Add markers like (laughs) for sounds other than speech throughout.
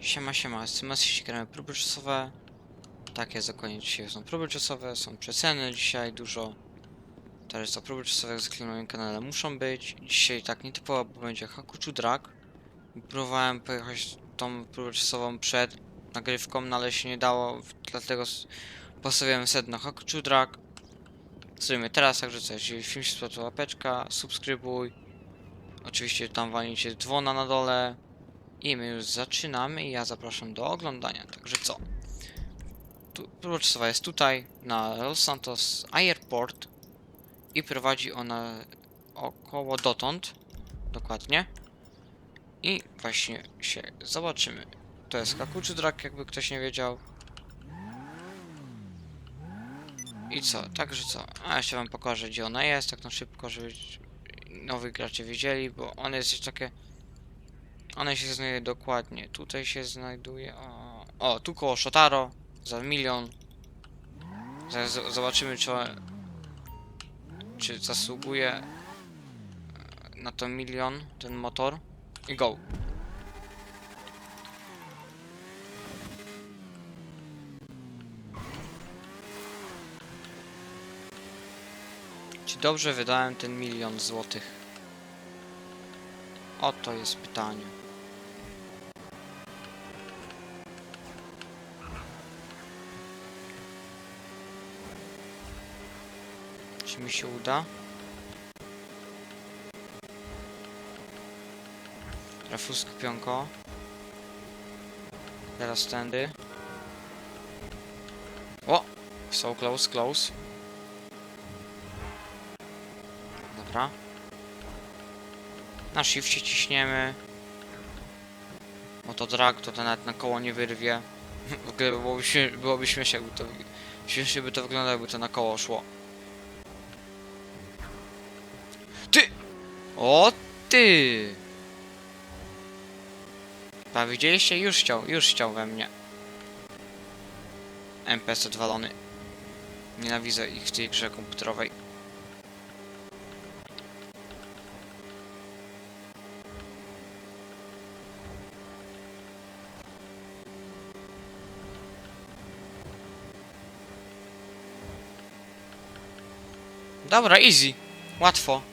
Siema, siema, SMS gramy próby czasowe. Takie zakoniec dzisiaj są próby czasowe, są przeceny dzisiaj dużo. Teraz to próby czasowe jak na moim kanale muszą być. Dzisiaj tak nietypowo, bo będzie Hakuchu Drag. Próbowałem pojechać tą próbę czasową przed nagrywką, no ale się nie dało, dlatego postawiłem set na Hakuchu Drag. Zrobimy teraz, także co, jeśli film się spodobał, łapeczka, subskrybuj. Oczywiście tam walnijcie dzwona na dole. I my już zaczynamy i ja zapraszam do oglądania. Także co? Tu, czasowa jest tutaj, na Los Santos Airport i prowadzi ona około dotąd, dokładnie. I właśnie się zobaczymy. To jest Kakuczy Drak, jakby ktoś nie wiedział. I co? Także co? A jeszcze wam pokażę, gdzie ona jest, tak na szybko, żeby nowi gracze wiedzieli, bo one jest takie... One się znajduje dokładnie. Tutaj się znajduje. O, o tu koło Shotaro. Za milion. Zobaczymy, czy, czy zasługuje e, na to milion ten motor. I go. Czy dobrze wydałem ten milion złotych? Oto jest pytanie. Czy mi się uda? Rafus pionko. Teraz tędy. O! So close, close. Dobra. Na shifcie ciśniemy. Bo to drag, to to nawet na koło nie wyrwie. (laughs) W ogóle byłoby, byłoby śmiesznie, jakby to... Śmiesznie by to wyglądało, jakby to na koło szło. O ty! A widzieliście? Już chciał, już chciał we mnie. MPS odwalony. Nienawidzę ich w tej grze komputerowej. Dobra, easy. Łatwo.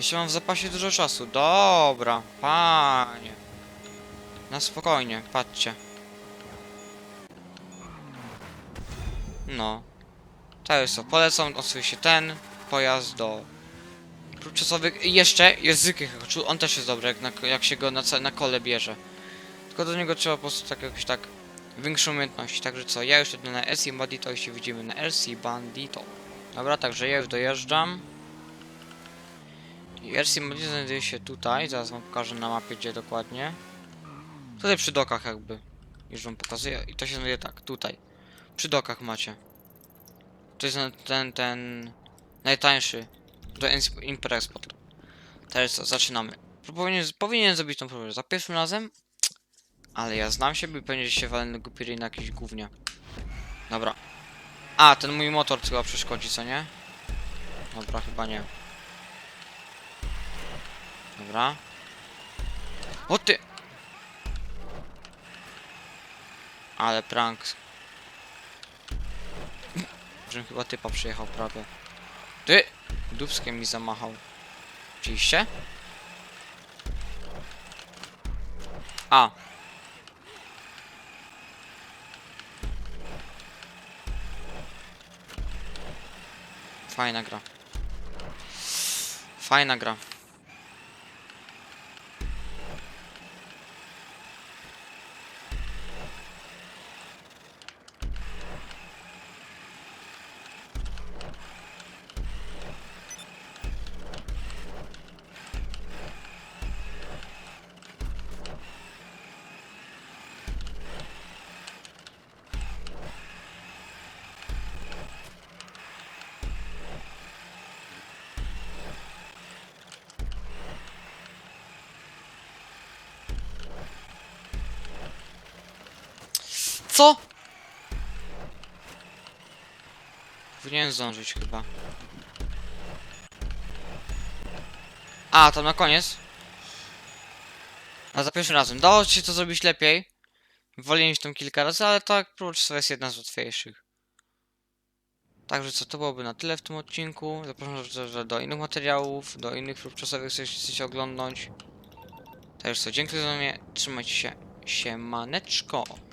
Jeszcze mam w zapasie dużo czasu. Dobra, panie. Na spokojnie, patrzcie. No. To jest to. Polecam oczywiście ten pojazd do prób czasowych. I jeszcze języki. On też jest dobry, jak, na, jak się go na, na kole bierze. Tylko do niego trzeba po prostu tak jakoś tak większą umiejętność. Także co, ja już jedę na LC Bandito i się widzimy na LC Bandito. Dobra, także ja już dojeżdżam. LC Bandito znajduje się tutaj, zaraz wam pokażę na mapie gdzie dokładnie. Tutaj przy dokach jakby. Już wam pokazuję i to się znajduje tak, tutaj. Przy dokach macie. To jest ten, ten, najtańszy do Spot. Teraz co, zaczynamy. Powinien, powinien zrobić tą próbę za pierwszym razem, ale ja znam siebie i pewnie się walę głupi na jakiejś gównie. Dobra. A, ten mój motor chyba przeszkodzi, co nie? Dobra, chyba nie. Dobra. O ty! Ale prank. Żebym chyba typa przyjechał prawie. Ty! Dubskiem mi zamachał. Oczywiście? A, Fajna gra. Fajna gra. Co? Powinienem zdążyć chyba. A, to na koniec? A za pierwszym razem. Dało się to zrobić lepiej. Niż tam kilka razy, ale tak, próba czasowa jest jedna z łatwiejszych. Także co, to byłoby na tyle w tym odcinku. Zapraszam do innych materiałów, do innych prób czasowych, jeśli chcecie oglądać. Także co, dziękuję za mnie, trzymajcie się, siemaneczko.